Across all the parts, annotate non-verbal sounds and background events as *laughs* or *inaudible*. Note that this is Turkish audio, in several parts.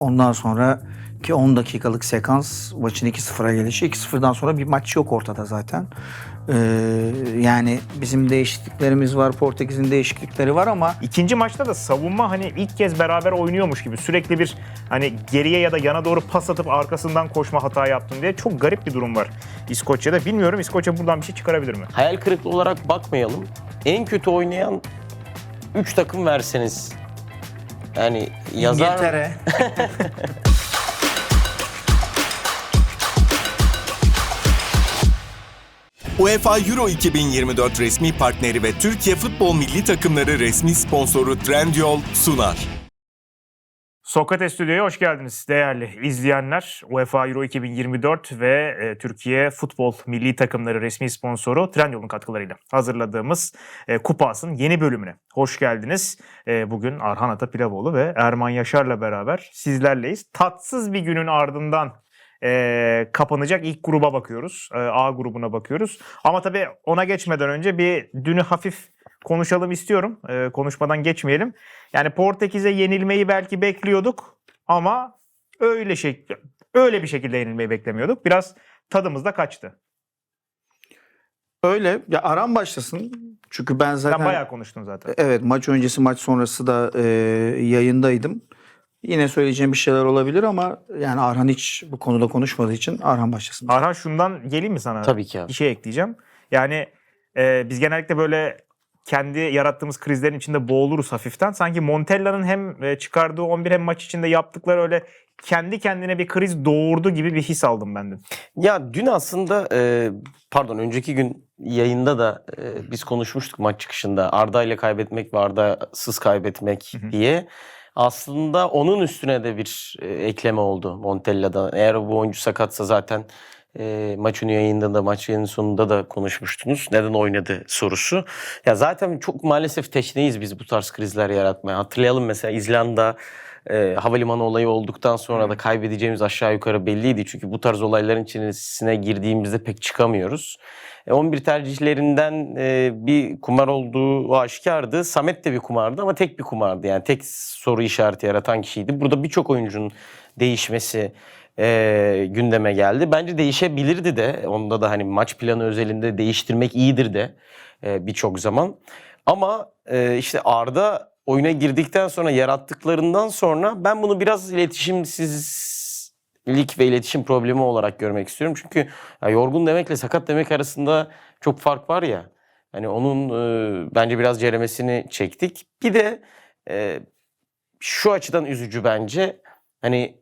Ondan sonra ki 10 dakikalık sekans maçın 2-0'a gelişi. 2-0'dan sonra bir maç yok ortada zaten. Ee, yani bizim değişikliklerimiz var, Portekiz'in değişiklikleri var ama İkinci maçta da savunma hani ilk kez beraber oynuyormuş gibi sürekli bir hani geriye ya da yana doğru pas atıp arkasından koşma hata yaptın diye çok garip bir durum var İskoçya'da. Bilmiyorum İskoçya buradan bir şey çıkarabilir mi? Hayal kırıklığı olarak bakmayalım. En kötü oynayan 3 takım verseniz. Yani yazar İngiltere. *laughs* UEFA Euro 2024 resmi partneri ve Türkiye Futbol Milli Takımları resmi sponsoru Trendyol sunar. Sokrates Stüdyo'ya hoş geldiniz değerli izleyenler. UEFA Euro 2024 ve e, Türkiye Futbol Milli Takımları resmi sponsoru Trendyol'un katkılarıyla hazırladığımız e, Kupas'ın yeni bölümüne hoş geldiniz. E, bugün Arhan Atapilavoğlu ve Erman Yaşar'la beraber sizlerleyiz. Tatsız bir günün ardından e, kapanacak ilk gruba bakıyoruz. E, A grubuna bakıyoruz. Ama tabii ona geçmeden önce bir dünü hafif konuşalım istiyorum. E, konuşmadan geçmeyelim. Yani Portekiz'e yenilmeyi belki bekliyorduk ama öyle şey öyle bir şekilde yenilmeyi beklemiyorduk. Biraz tadımız da kaçtı. Öyle. Ya aram başlasın. Çünkü ben zaten Sen bayağı konuştun zaten. Evet maç öncesi maç sonrası da e, yayındaydım. Yine söyleyeceğim bir şeyler olabilir ama yani Arhan hiç bu konuda konuşmadığı için Arhan başlasın. Arhan şundan geleyim mi sana? tabii ki abi. Bir şey ekleyeceğim. Yani e, biz genellikle böyle kendi yarattığımız krizlerin içinde boğuluruz hafiften. Sanki Montella'nın hem e, çıkardığı 11 hem maç içinde yaptıkları öyle kendi kendine bir kriz doğurdu gibi bir his aldım ben de. Ya dün aslında e, pardon önceki gün yayında da e, biz konuşmuştuk maç çıkışında Arda ile kaybetmek ve Arda'sız kaybetmek Hı hı. diye. Aslında onun üstüne de bir e, ekleme oldu Montella'da. Eğer bu oyuncu sakatsa zaten e, maçın yayında da maç yayının sonunda da konuşmuştunuz. Neden oynadı sorusu. Ya zaten çok maalesef teşneyiz biz bu tarz krizler yaratmaya. Hatırlayalım mesela İzlanda e, havalimanı olayı olduktan sonra da kaybedeceğimiz aşağı yukarı belliydi. Çünkü bu tarz olayların içerisine girdiğimizde pek çıkamıyoruz. E, 11 tercihlerinden e, bir kumar olduğu aşikardı. Samet de bir kumardı ama tek bir kumardı. Yani tek soru işareti yaratan kişiydi. Burada birçok oyuncunun değişmesi e, gündeme geldi. Bence değişebilirdi de. Onda da hani maç planı özelinde değiştirmek iyidir de e, birçok zaman. Ama e, işte Arda oyuna girdikten sonra yarattıklarından sonra ben bunu biraz iletişimsizlik ve iletişim problemi olarak görmek istiyorum. Çünkü ya yorgun demekle sakat demek arasında çok fark var ya. Hani onun e, bence biraz ceremesini çektik. Bir de e, şu açıdan üzücü bence. Hani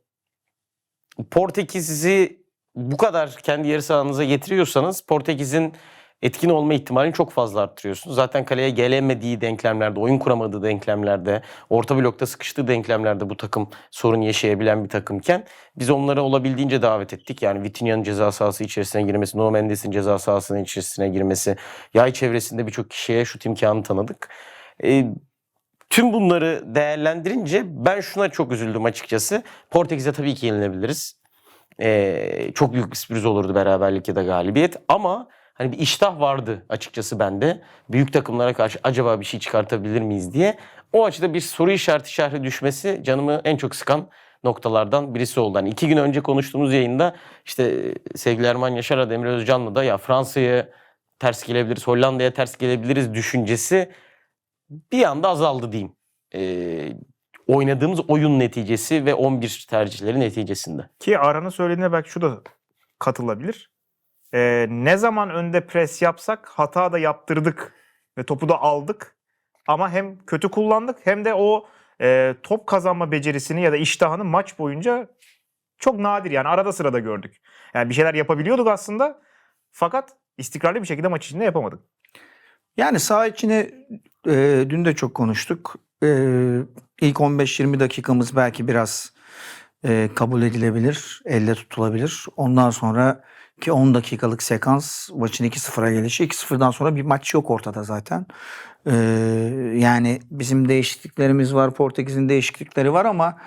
Portekiz'i bu kadar kendi yarı sahanıza getiriyorsanız Portekiz'in etkin olma ihtimalini çok fazla arttırıyorsunuz. Zaten kaleye gelemediği denklemlerde, oyun kuramadığı denklemlerde, orta blokta sıkıştığı denklemlerde bu takım sorun yaşayabilen bir takımken biz onları olabildiğince davet ettik. Yani Vitinha'nın ceza sahası içerisine girmesi, Nuno Mendes'in ceza sahasının içerisine girmesi, yay çevresinde birçok kişiye şut imkanı tanıdık. E, tüm bunları değerlendirince ben şuna çok üzüldüm açıkçası. Portekiz'e tabii ki yenilebiliriz. Ee, çok büyük bir sürpriz olurdu beraberlik ya da galibiyet ama hani bir iştah vardı açıkçası bende. Büyük takımlara karşı acaba bir şey çıkartabilir miyiz diye. O açıda bir soru işareti şerhi düşmesi canımı en çok sıkan noktalardan birisi oldu. Hani iki gün önce konuştuğumuz yayında işte sevgili Erman Yaşar'la Emre Özcan'la da ya Fransa'ya ters gelebiliriz, Hollanda'ya ters gelebiliriz düşüncesi bir anda azaldı diyeyim. Ee, oynadığımız oyun neticesi ve 11 tercihleri neticesinde. Ki Arhan'ın söylediğine belki şu da katılabilir. E, ne zaman önde pres yapsak hata da yaptırdık ve topu da aldık. Ama hem kötü kullandık hem de o e, top kazanma becerisini ya da iştahını maç boyunca çok nadir yani arada sırada gördük. Yani bir şeyler yapabiliyorduk aslında fakat istikrarlı bir şekilde maç içinde yapamadık. Yani saha içine e, dün de çok konuştuk. E, ilk 15-20 dakikamız belki biraz e, kabul edilebilir, elle tutulabilir. Ondan sonra ki 10 dakikalık sekans maçın 2-0'a gelişi. 2-0'dan sonra bir maç yok ortada zaten. E, yani bizim değişikliklerimiz var, Portekiz'in değişiklikleri var ama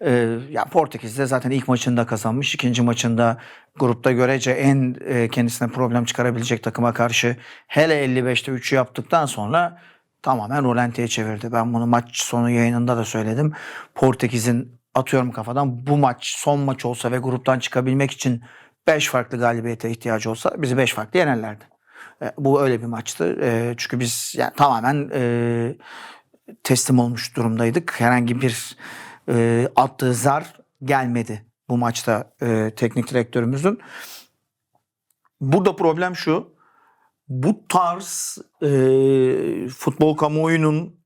e, ya Portekiz'de zaten ilk maçında kazanmış. ikinci maçında grupta görece en e, kendisine problem çıkarabilecek takıma karşı hele 55'te 3'ü yaptıktan sonra tamamen rolantiye çevirdi. Ben bunu maç sonu yayınında da söyledim. Portekiz'in atıyorum kafadan bu maç son maç olsa ve gruptan çıkabilmek için 5 farklı galibiyete ihtiyacı olsa bizi 5 farklı yenerlerdi. E, bu öyle bir maçtı. E, çünkü biz yani tamamen e, teslim olmuş durumdaydık. Herhangi bir attığı zar gelmedi bu maçta teknik direktörümüzün. Burada problem şu. Bu tarz e, futbol kamuoyunun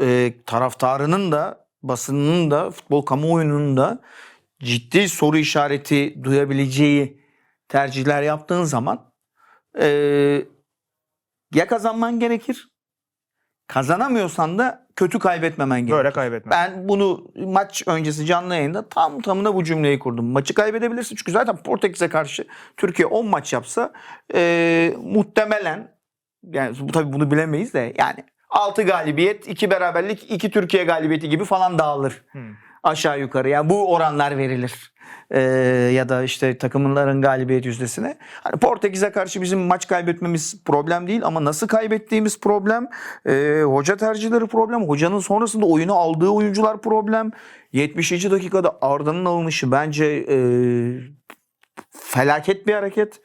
e, taraftarının da basınının da futbol kamuoyunun da ciddi soru işareti duyabileceği tercihler yaptığın zaman e, ya kazanman gerekir kazanamıyorsan da kötü kaybetmemen gerekir. Böyle kaybetme. Ben bunu maç öncesi canlı yayında tam tamına bu cümleyi kurdum. Maçı kaybedebilirsin çünkü zaten Portekiz'e karşı Türkiye 10 maç yapsa e, muhtemelen yani bu tabii bunu bilemeyiz de yani 6 galibiyet, 2 beraberlik, 2 Türkiye galibiyeti gibi falan dağılır. Hmm. Aşağı yukarı. Yani bu oranlar verilir. Ee, ya da işte takımların galibiyet yüzdesine. Hani Portekiz'e karşı bizim maç kaybetmemiz problem değil ama nasıl kaybettiğimiz problem. Ee, hoca tercihleri problem. Hocanın sonrasında oyunu aldığı oyuncular problem. 70. dakikada Arda'nın alınışı bence e, felaket bir hareket.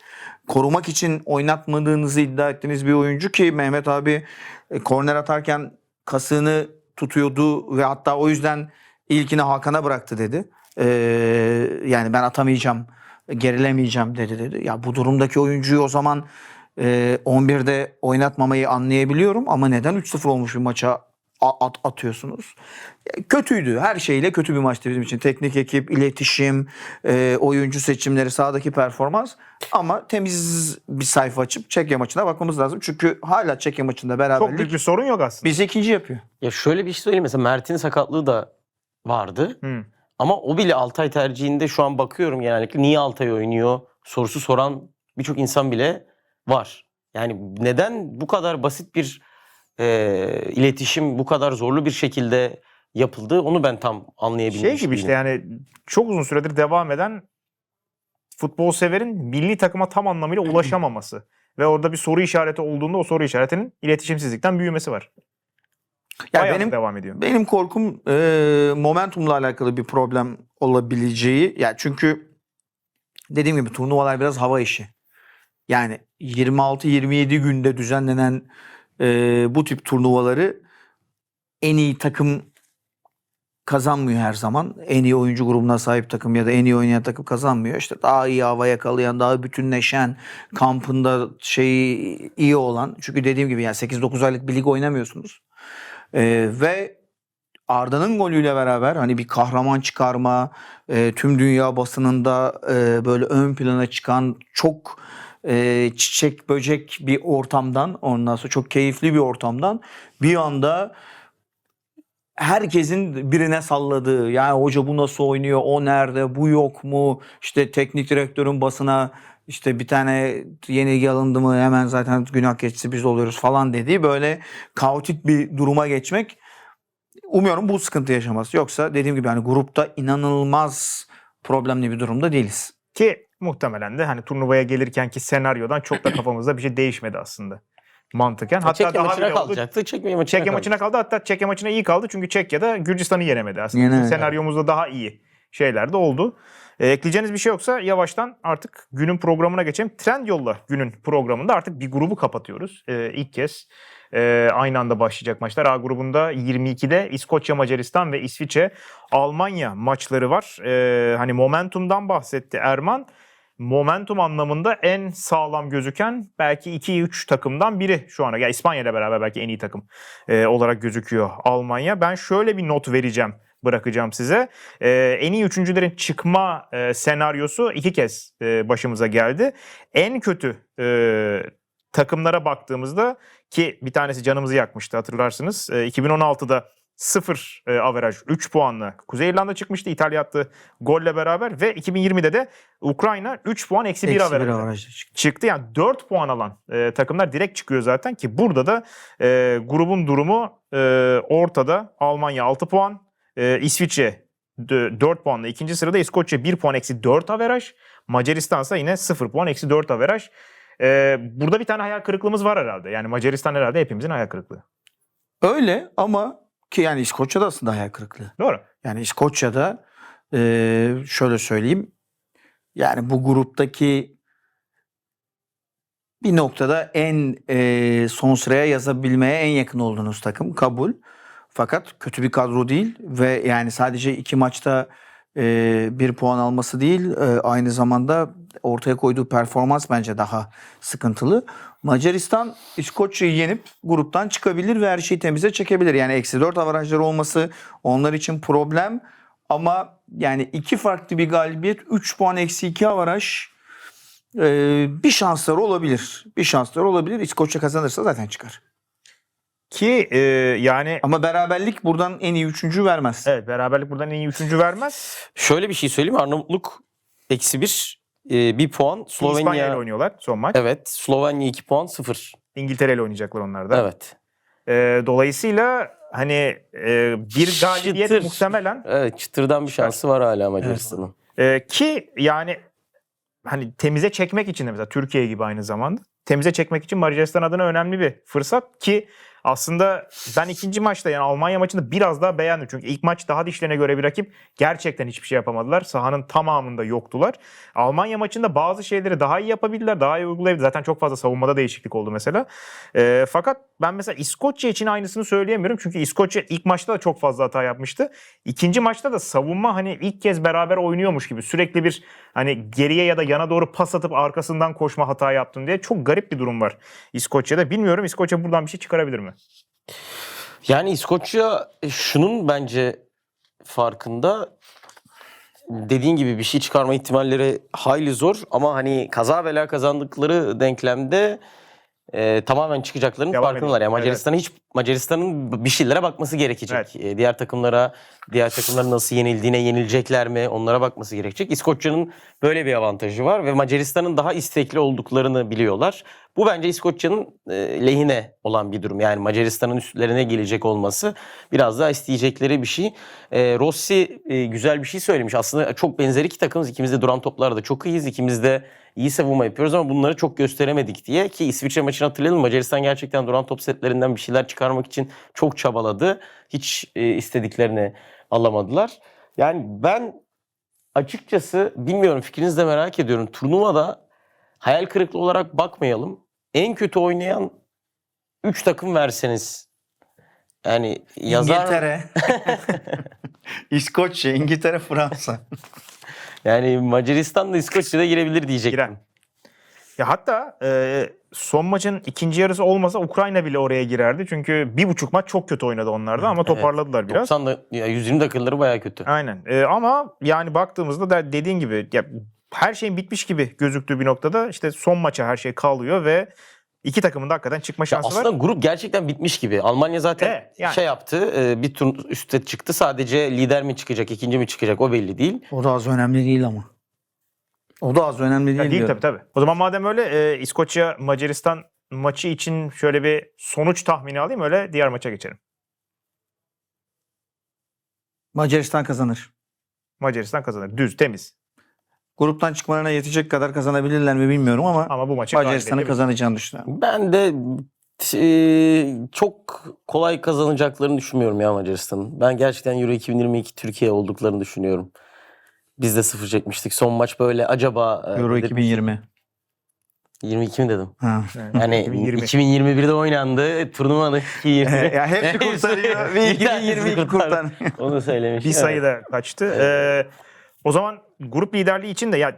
Korumak için oynatmadığınızı iddia ettiğiniz bir oyuncu ki Mehmet abi e, korner atarken kasığını tutuyordu ve hatta o yüzden ilkini Hakan'a bıraktı dedi. Ee, yani ben atamayacağım, gerilemeyeceğim dedi dedi. Ya bu durumdaki oyuncuyu o zaman e, 11'de oynatmamayı anlayabiliyorum ama neden 3-0 olmuş bir maça at- atıyorsunuz? Kötüydü. Her şeyle kötü bir maçtı bizim için. Teknik ekip, iletişim, e, oyuncu seçimleri, sahadaki performans. Ama temiz bir sayfa açıp Çekya maçına bakmamız lazım. Çünkü hala Çekya maçında Çok beraberlik büyük bir sorun yok aslında. bizi ikinci yapıyor. Ya şöyle bir şey söyleyeyim mesela Mert'in sakatlığı da vardı. Hmm. Ama o bile Altay tercihinde şu an bakıyorum genellikle niye Altay oynuyor sorusu soran birçok insan bile var. Yani neden bu kadar basit bir e, iletişim bu kadar zorlu bir şekilde yapıldı onu ben tam anlayabilmiş Şey gibi işte değilim. yani çok uzun süredir devam eden futbol severin milli takıma tam anlamıyla ulaşamaması. Ve orada bir soru işareti olduğunda o soru işaretinin iletişimsizlikten büyümesi var. Ya Bayağı benim devam ediyor. Benim korkum e, momentumla alakalı bir problem olabileceği. Ya çünkü dediğim gibi turnuvalar biraz hava işi. Yani 26-27 günde düzenlenen e, bu tip turnuvaları en iyi takım kazanmıyor her zaman. En iyi oyuncu grubuna sahip takım ya da en iyi oynayan takım kazanmıyor. İşte daha iyi hava yakalayan, daha bütünleşen, kampında şeyi iyi olan. Çünkü dediğim gibi yani 8-9 aylık bir lig oynamıyorsunuz. Ee, ve Arda'nın golüyle beraber hani bir kahraman çıkarma, e, tüm dünya basınında e, böyle ön plana çıkan çok e, çiçek böcek bir ortamdan ondan sonra çok keyifli bir ortamdan bir anda herkesin birine salladığı yani hoca bu nasıl oynuyor o nerede bu yok mu? İşte teknik direktörün basına işte bir tane yenilgi alındı mı hemen zaten günah geçti biz oluyoruz falan dediği böyle kaotik bir duruma geçmek umuyorum bu sıkıntı yaşamaz. Yoksa dediğim gibi hani grupta inanılmaz problemli bir durumda değiliz. Ki muhtemelen de hani turnuvaya gelirkenki senaryodan çok da *clears throat* kafamızda bir şey değişmedi aslında. Mantıken. Hatta Çekya daha maçına kalacaktı. Çekya maçına Çekya kaldı. maçına kaldı. Hatta Çekya maçına iyi kaldı. Çünkü Çekya'da Gürcistan'ı yenemedi aslında. Yenemedi. Senaryomuzda daha iyi şeyler de oldu. Ee, ekleyeceğiniz bir şey yoksa yavaştan artık günün programına geçelim. Trendyol'la günün programında artık bir grubu kapatıyoruz. Ee, ilk kez e, aynı anda başlayacak maçlar. A grubunda 22'de İskoçya, Macaristan ve İsviçre, Almanya maçları var. Ee, hani momentumdan bahsetti Erman momentum anlamında en sağlam gözüken belki 2-3 takımdan biri şu ana. Ya İspanya ile beraber belki en iyi takım e, olarak gözüküyor Almanya. Ben şöyle bir not vereceğim bırakacağım size. E, en iyi üçüncülerin çıkma e, senaryosu iki kez e, başımıza geldi. En kötü e, takımlara baktığımızda ki bir tanesi canımızı yakmıştı hatırlarsınız. E, 2016'da 0 e, averaj 3 puanla Kuzey İrlanda çıkmıştı. İtalya attı golle beraber ve 2020'de de Ukrayna 3 puan eksi 1 Eksi bir averajla averajla çıktı. çıktı. Yani 4 puan alan e, takımlar direkt çıkıyor zaten ki burada da e, grubun durumu e, ortada. Almanya 6 puan, e, İsviçre 4 puanla ikinci sırada İskoçya 1 puan eksi 4 averaj. Macaristan ise yine 0 puan eksi 4 averaj. E, burada bir tane hayal kırıklığımız var herhalde. Yani Macaristan herhalde hepimizin hayal kırıklığı. Öyle ama ki yani İskoçya'da aslında hayal kırıklığı. Doğru. Yani İskoçya'da e, şöyle söyleyeyim. Yani bu gruptaki bir noktada en e, son sıraya yazabilmeye en yakın olduğunuz takım kabul. Fakat kötü bir kadro değil ve yani sadece iki maçta e, bir puan alması değil e, aynı zamanda ortaya koyduğu performans bence daha sıkıntılı. Macaristan İskoçya'yı yenip gruptan çıkabilir ve her şeyi temize çekebilir. Yani eksi 4 avarajları olması onlar için problem. Ama yani iki farklı bir galibiyet 3 puan eksi 2 avaraj e, bir şansları olabilir. Bir şansları olabilir. İskoçya kazanırsa zaten çıkar. Ki e, yani Ama beraberlik buradan en iyi üçüncü vermez. evet beraberlik buradan en iyi üçüncü vermez. Şöyle bir şey söyleyeyim mi? Arnavutluk eksi bir, e, bir puan. İspanya ile Slovenya oynuyorlar son maç. evet. Slovenya 2 puan 0. İngiltere ile oynayacaklar onlar da. Evet. E, dolayısıyla hani e, bir galibiyet Çıtır. muhtemelen Evet çıtırdan bir şansı var hala Macaristan'ın. e, ki yani hani temize çekmek için de mesela Türkiye gibi aynı zamanda temize çekmek için Macaristan adına önemli bir fırsat ki aslında ben ikinci maçta yani Almanya maçında biraz daha beğendim. Çünkü ilk maç daha dişlerine göre bir rakip. Gerçekten hiçbir şey yapamadılar. Sahanın tamamında yoktular. Almanya maçında bazı şeyleri daha iyi yapabildiler. Daha iyi uygulayabildiler. Zaten çok fazla savunmada değişiklik oldu mesela. Ee, fakat ben mesela İskoçya için aynısını söyleyemiyorum. Çünkü İskoçya ilk maçta da çok fazla hata yapmıştı. İkinci maçta da savunma hani ilk kez beraber oynuyormuş gibi. Sürekli bir hani geriye ya da yana doğru pas atıp arkasından koşma hata yaptın diye. Çok garip bir durum var İskoçya'da. Bilmiyorum İskoçya buradan bir şey çıkarabilir mi? Yani İskoçya şunun bence farkında dediğin gibi bir şey çıkarma ihtimalleri hayli zor ama hani kaza bela kazandıkları denklemde e, tamamen çıkacaklarının Devam farkındalar. Yani edecek, Macaristan'ın hiç Macaristan'ın bir şeylere bakması gerekecek. Evet. E, diğer takımlara, diğer takımların nasıl yenildiğine, yenilecekler mi onlara bakması gerekecek. İskoçya'nın böyle bir avantajı var ve Macaristan'ın daha istekli olduklarını biliyorlar. Bu bence İskoçya'nın e, lehine olan bir durum. Yani Macaristan'ın üstlerine gelecek olması biraz daha isteyecekleri bir şey. E, Rossi e, güzel bir şey söylemiş. Aslında çok benzer iki takımız. İkimiz de duran toplarda çok iyiyiz. İkimiz de iyi savunma yapıyoruz ama bunları çok gösteremedik diye. Ki İsviçre maçını hatırlayalım. Macaristan gerçekten duran top setlerinden bir şeyler çıkarmak için çok çabaladı. Hiç istediklerini alamadılar. Yani ben açıkçası bilmiyorum fikrinizi de merak ediyorum. Turnuvada hayal kırıklığı olarak bakmayalım. En kötü oynayan 3 takım verseniz yani yazar İngiltere, *laughs* İskoçya, İngiltere, Fransa. yani Macaristan da İskoçya'da girebilir diyecektim. Girer. Ya hatta e, son maçın ikinci yarısı olmasa Ukrayna bile oraya girerdi. Çünkü bir buçuk maç çok kötü oynadı onlarda ama toparladılar biraz. 90 da ya 120 dakikaları baya kötü. Aynen. E, ama yani baktığımızda da dediğin gibi ya, her şeyin bitmiş gibi gözüktüğü bir noktada işte son maça her şey kalıyor ve iki takımın da hakikaten çıkma Ya şansı aslında var. grup gerçekten bitmiş gibi. Almanya zaten Evet, yani. şey yaptı. e, Bir tur üstte çıktı. Sadece lider mi çıkacak, ikinci mi çıkacak o belli değil. O da az önemli değil ama. O da az önemli değil. Ya değil tabii tabii. O zaman madem öyle e, İskoçya Macaristan maçı için şöyle bir sonuç tahmini alayım öyle diğer maça geçelim. Macaristan kazanır. Macaristan kazanır. Düz, temiz. Gruptan çıkmalarına yetecek kadar kazanabilirler mi bilmiyorum ama Ama bu maçı Macaristan'ı kazanacağını düşünüyorum. Ben de e, çok kolay kazanacaklarını düşünmüyorum ya Macaristan'ın. Ben gerçekten Euro 2022 Türkiye olduklarını düşünüyorum. Biz de sıfır çekmiştik. Son maç böyle acaba... e, Euro dedim- 2020. 22 mi dedim? Ha. Yani 2020. 2021'de oynandı. Turnuvada *laughs* 2020. ya hepsi kurtarıyor. *laughs* Bir 2022 kurtar. Onu söylemiş. Bir sayı da kaçtı. Ee, o zaman grup liderliği için de ya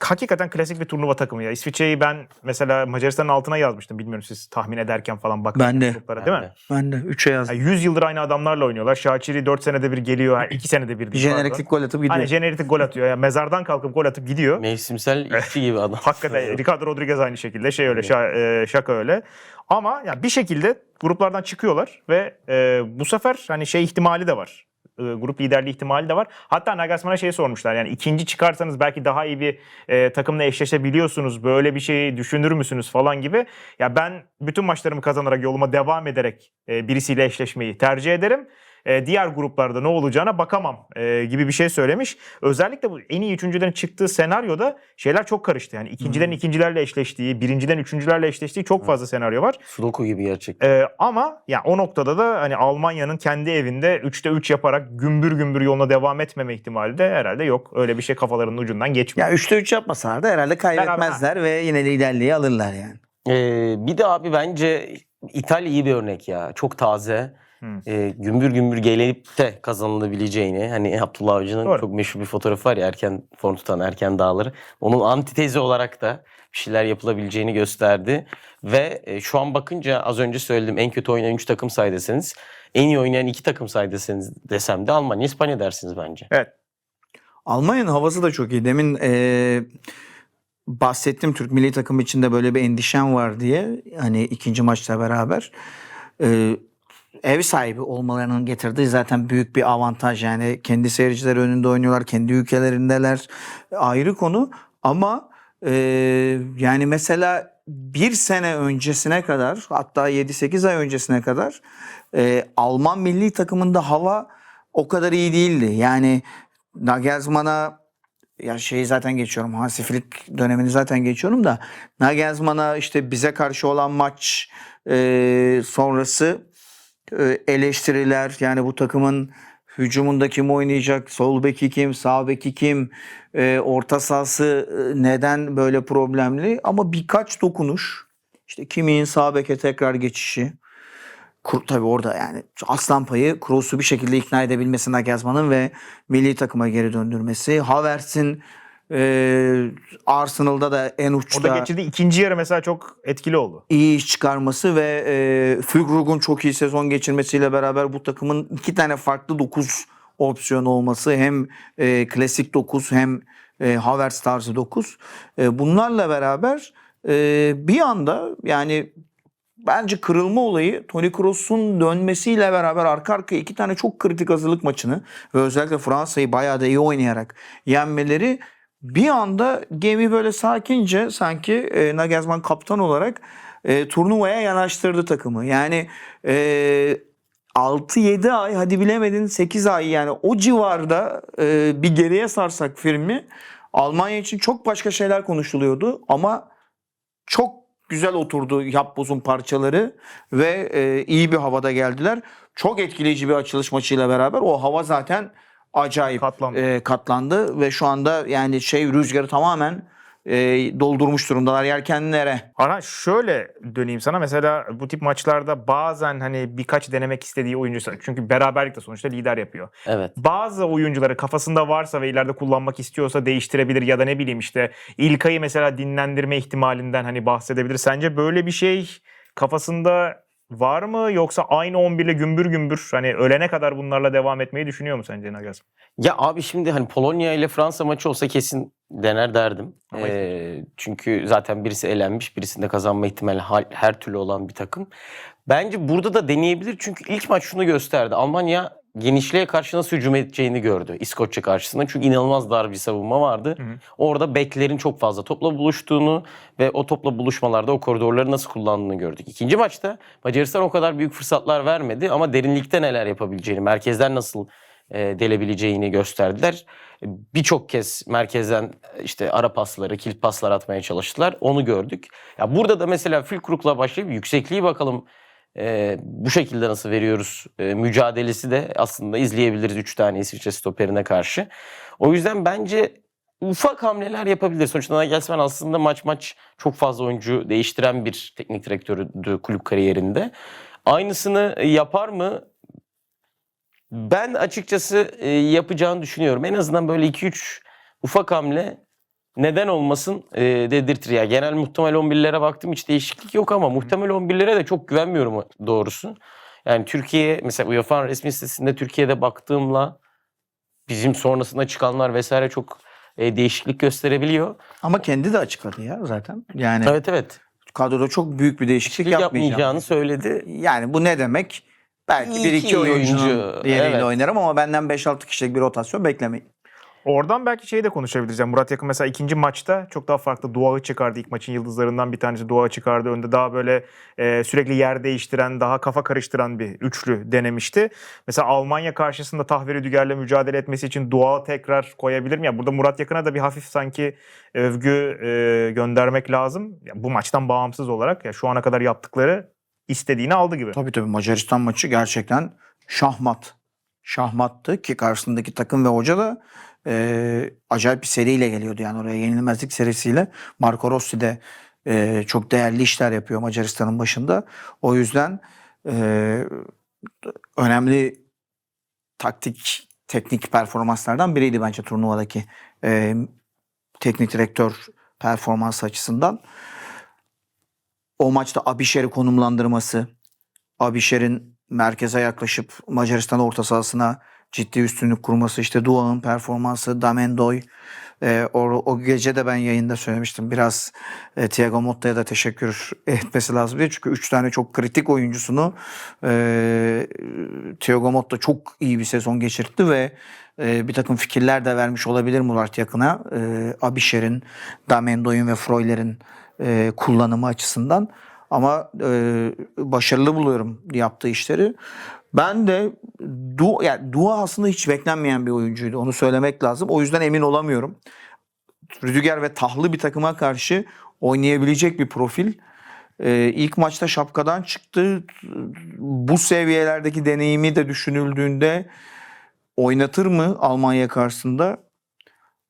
hakikaten klasik bir turnuva takımı ya. İsviçre'yi ben mesela Macaristan'ın altına yazmıştım. Bilmiyorum siz tahmin ederken falan bakın. Ben de. gruplara, değil mi? Ben de 3'e yazdım. Yani 100 yıldır aynı adamlarla oynuyorlar. Şakiri 4 senede bir geliyor. 2 senede bir. Jeneriklik gol atıp gidiyor. Hani jeneriklik gol atıyor. Yani mezardan kalkıp gol atıp gidiyor. Mevsimsel *laughs* işçi gibi adam. Hakikaten *laughs* Ricardo Rodriguez aynı şekilde. Şey öyle, şa- e, şaka öyle. Ama ya bir şekilde gruplardan çıkıyorlar ve e, bu sefer hani şey ihtimali de var. E, grup liderliği ihtimali de var. Hatta Nagelsmann'a şey sormuşlar. Yani ikinci çıkarsanız belki daha iyi bir e, takımla eşleşebiliyorsunuz. Böyle bir şeyi düşünür müsünüz falan gibi. Ya ben bütün maçlarımı kazanarak yoluma devam ederek e, birisiyle eşleşmeyi tercih ederim. E, diğer gruplarda ne olacağına bakamam e, gibi bir şey söylemiş. Özellikle bu en iyi üçüncülerin çıktığı senaryoda şeyler çok karıştı. Yani ikincilerin ikincilerle eşleştiği, birinciden üçüncülerle eşleştiği çok fazla senaryo var. Sudoku gibi gerçekten. Ee, ama ya o noktada da hani Almanya'nın kendi evinde 3'te 3 yaparak gümbür gümbür yoluna devam etmeme ihtimali de herhalde yok. Öyle bir şey kafalarının ucundan geçmiyor. Ya 3'te 3 yapmasalar da herhalde kaybetmezler ve yine liderliği alırlar yani. Ee, bir de abi bence İtalya iyi bir örnek ya. Çok taze. Hmm. Ee, gümbür gümbür gelip de kazanılabileceğini. Hani Abdullah Avcı'nın Doğru. çok meşhur bir fotoğrafı var ya erken form tutan erken dağları. Onun antitezi olarak da bir şeyler yapılabileceğini gösterdi. Ve e, şu an bakınca az önce söyledim en kötü oynayan 3 takım say deseniz en iyi oynayan 2 takım say deseniz desem de Almanya İspanya dersiniz bence. Evet. Almanya'nın havası da çok iyi. Demin eee, bahsettim Türk milli takım içinde böyle bir endişem var diye. Hani ikinci maçla beraber. Eee, ev sahibi olmalarının getirdiği zaten büyük bir avantaj. Yani kendi seyircileri önünde oynuyorlar. Kendi ülkelerindeler. Ayrı konu. Ama eee, yani mesela bir sene öncesine kadar hatta 7-8 ay öncesine kadar eee, Alman milli takımında hava o kadar iyi değildi. Yani Nagelsmann'a ya şeyi zaten geçiyorum. Hansi Flick dönemini zaten geçiyorum da Nagelsmann'a işte bize karşı olan maç e, sonrası e, eleştiriler yani bu takımın hücumunda kim oynayacak, sol beki kim, sağ beki kim, e, orta sahası e, neden böyle problemli ama birkaç dokunuş işte kimin sağ beke tekrar geçişi Kur, tabii orada yani aslan payı Kroos'u bir şekilde ikna edebilmesi Nagelsmann'ın ve milli takıma geri döndürmesi. Havertz'in e, Arsenal'da da en uçta Orada geçirdiği ikinci yarı mesela çok etkili oldu. iyi iş çıkarması ve e, Füllkrug'un çok iyi sezon geçirmesiyle beraber bu takımın iki tane farklı 9 opsiyon olması hem e, klasik 9 hem e, Havertz tarzı 9 e, bunlarla beraber e, bir anda yani bence kırılma olayı Toni Kroos'un dönmesiyle beraber arka arkaya iki tane çok kritik hazırlık maçını ve özellikle Fransa'yı bayağı da iyi oynayarak yenmeleri bir anda gemi böyle sakince sanki e, Nagelsmann kaptan olarak e, turnuvaya yanaştırdı takımı. Yani e, 6-7 ay hadi bilemedin 8 ay yani o civarda e, bir geriye sarsak filmi Almanya için çok başka şeyler konuşuluyordu ama çok güzel oturdu yapbozun parçaları ve e, iyi bir havada geldiler. Çok etkileyici bir açılış maçıyla beraber o hava zaten acayip Katlandı. e, katlandı ve şu anda yani şey rüzgarı tamamen e, doldurmuş durumdalar yelkenlere. Ana şöyle döneyim sana mesela bu tip maçlarda bazen hani birkaç denemek istediği oyuncu çünkü beraberlikle sonuçta lider yapıyor. Evet. Bazı oyuncuları kafasında varsa ve ileride kullanmak istiyorsa değiştirebilir ya da ne bileyim işte İlkay'ı mesela dinlendirme ihtimalinden hani bahsedebilir. Sence böyle bir şey kafasında var mı yoksa aynı 11 ile gümbür gümbür hani ölene kadar bunlarla devam etmeyi düşünüyor mu sence Nagelsmann? Ya abi şimdi hani Polonya ile Fransa maçı olsa kesin dener derdim. Ama- Ee, çünkü zaten birisi elenmiş, birisinde kazanma ihtimali her türlü olan bir takım. Bence burada da deneyebilir çünkü ilk maç şunu gösterdi. Almanya genişliğe karşı nasıl hücum edeceğini gördü İskoçya karşısında. Çünkü inanılmaz dar bir savunma vardı. Hı hı. Orada beklerin çok fazla topla buluştuğunu ve o topla buluşmalarda o koridorları nasıl kullandığını gördük. İkinci maçta Macaristan o kadar büyük fırsatlar vermedi ama derinlikte neler yapabileceğini, merkezden nasıl e, delebileceğini gösterdiler. Birçok kez merkezden işte ara pasları, kilit paslar atmaya çalıştılar. Onu gördük. Ya burada da mesela Fülkruk'la başlayıp yüksekliği bakalım e, bu şekilde nasıl veriyoruz e, mücadelesi de aslında izleyebiliriz 3 tane İsviçre stoperine karşı. O yüzden bence ufak hamleler yapabilir. Sonuçta Nagelsmann aslında maç maç çok fazla oyuncu değiştiren bir teknik direktördü kulüp kariyerinde. Aynısını yapar mı? Ben açıkçası e, yapacağını düşünüyorum. En azından böyle 2-3 ufak hamle neden olmasın e, dedirtir. Ya genel muhtemel 11'lere baktım hiç değişiklik yok ama muhtemel 11'lere de çok güvenmiyorum doğrusu. Yani Türkiye mesela UEFA resmi sitesinde Türkiye'de baktığımla bizim sonrasında çıkanlar vesaire çok e, değişiklik gösterebiliyor. Ama kendi de açıkladı ya zaten. Yani Evet evet. kadroda çok büyük bir değişiklik yapmayacağım. yapmayacağını söyledi. Yani bu ne demek? Belki İyi bir ki iki oyuncunun oyuncu, diğeriyle evet. oynarım ama benden 5-6 kişilik bir rotasyon beklemeyin. Oradan belki şeyi de konuşabiliriz. Yani Murat Yakın mesela ikinci maçta çok daha farklı Doğa'yı çıkardı. İlk maçın yıldızlarından bir tanesi Doğa çıkardı. Önde daha böyle e, sürekli yer değiştiren, daha kafa karıştıran bir üçlü denemişti. Mesela Almanya karşısında Tahveri Düger'le mücadele etmesi için Doğa tekrar koyabilir mi? Ya burada Murat Yakın'a da bir hafif sanki övgü e, göndermek lazım. Ya bu maçtan bağımsız olarak ya şu ana kadar yaptıkları istediğini aldı gibi. Tabii tabii Macaristan maçı gerçekten şahmat. Şahmattı ki karşısındaki takım ve hoca da e, acayip bir seriyle geliyordu. Yani oraya yenilmezlik serisiyle. Marco Rossi de e, çok değerli işler yapıyor Macaristan'ın başında. O yüzden e, önemli taktik, teknik performanslardan biriydi bence turnuvadaki e, teknik direktör performans açısından. O maçta Abişer'i konumlandırması, Abişer'in merkeze yaklaşıp Macaristan orta sahasına ciddi üstünlük kurması, işte Dua'nın performansı, Damendoy. E, o, o gece de ben yayında söylemiştim. Biraz e, Thiago Motta'ya da teşekkür etmesi lazım diye. Çünkü üç tane çok kritik oyuncusunu e, Thiago Motta çok iyi bir sezon geçirtti ve e, bir takım fikirler de vermiş olabilir Murat Yakın'a. E, Abişer'in, Damendoy'un ve Freuler'in e, kullanımı açısından. Ama e, başarılı buluyorum yaptığı işleri. Ben de du yani Dua aslında hiç beklenmeyen bir oyuncuydu. Onu söylemek lazım. O yüzden emin olamıyorum. Rüdiger ve tahlı bir takıma karşı oynayabilecek bir profil. Ee, ilk maçta şapkadan çıktı. Bu seviyelerdeki deneyimi de düşünüldüğünde oynatır mı Almanya karşısında?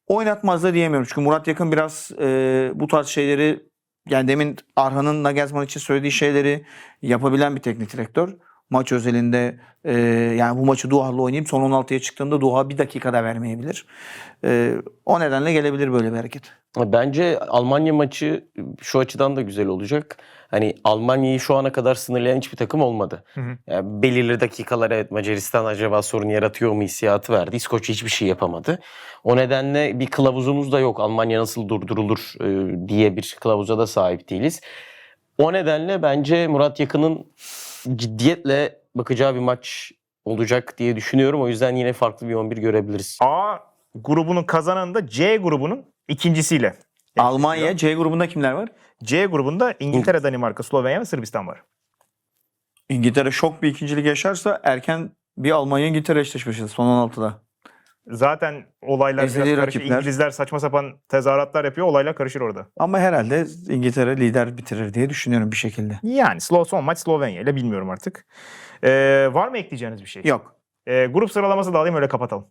Oynatmaz da diyemiyorum. Çünkü Murat Yakın biraz e, bu tarz şeyleri yani demin Arhan'ın Nagelsmann için söylediği şeyleri yapabilen bir teknik direktör. Maç özelinde e, yani bu maçı Duha'la oynayıp son 16'ya çıktığında Duha bir dakikada vermeyebilir. E, o nedenle gelebilir böyle bir hareket. Bence Almanya maçı şu açıdan da güzel olacak. Hani Almanya'yı şu ana kadar sınırlayan hiçbir takım olmadı. Hı hı. Yani belirli dakikalar evet Macaristan acaba sorun yaratıyor mu hissiyatı verdi. İskoçya hiçbir şey yapamadı. O nedenle bir kılavuzumuz da yok. Almanya nasıl durdurulur e, diye bir kılavuza da sahip değiliz. O nedenle bence Murat Yakın'ın ciddiyetle bakacağı bir maç olacak diye düşünüyorum. O yüzden yine farklı bir 11 görebiliriz. A grubunun kazananı da C grubunun ikincisiyle. Almanya C grubunda kimler var? C grubunda İngiltere, Danimarka, Slovenya ve Sırbistan var. İngiltere şok bir ikincilik yaşarsa erken bir Almanya İngiltere eşleşmesi son 16'da. Zaten olaylar Ezeli biraz karışır. rakipler. İngilizler saçma sapan tezahüratlar yapıyor. Olaylar karışır orada. Ama herhalde İngiltere lider bitirir diye düşünüyorum bir şekilde. Yani Slo son maç Slovenya ile bilmiyorum artık. Ee, var mı ekleyeceğiniz bir şey? Yok. Ee, grup sıralaması da alayım öyle kapatalım.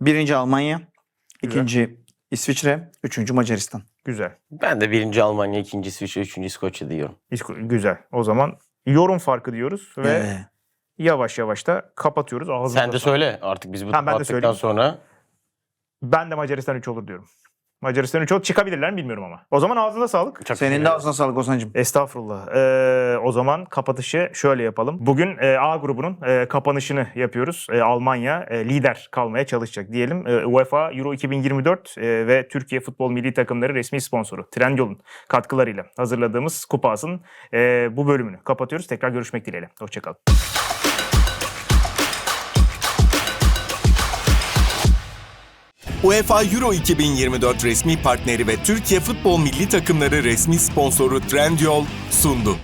Birinci Almanya, Güzel. ikinci İsviçre, üçüncü Macaristan. Güzel. Ben de birinci Almanya, ikinci İsviçre, üçüncü İskoçya diyorum. Hiç- Güzel. O zaman yorum farkı diyoruz ve Ee, yavaş yavaş da kapatıyoruz. Ağzınıza Sen de söyle artık biz bu Ha, ben de söyleyeyim. sonra. Ben de Macaristan 3 olur diyorum. Macaristan 3 olur. Çıkabilirler mi bilmiyorum ama. O zaman ağzına sağlık. Çok senin de ağzına sağlık Ozan'cığım. Estağfurullah. Ee, o zaman kapatışı şöyle yapalım. Bugün e, A grubunun e, kapanışını yapıyoruz. E, Almanya e, lider kalmaya çalışacak diyelim. E, UEFA Euro 2024 e, ve Türkiye Futbol Milli Takımları resmi sponsoru Trendyol'un katkılarıyla hazırladığımız Kupas'ın e, bu bölümünü kapatıyoruz. Tekrar görüşmek dileğiyle. Hoşçakalın. UEFA Euro 2024 resmi partneri ve Türkiye Futbol Milli Takımları resmi sponsoru Trendyol sundu.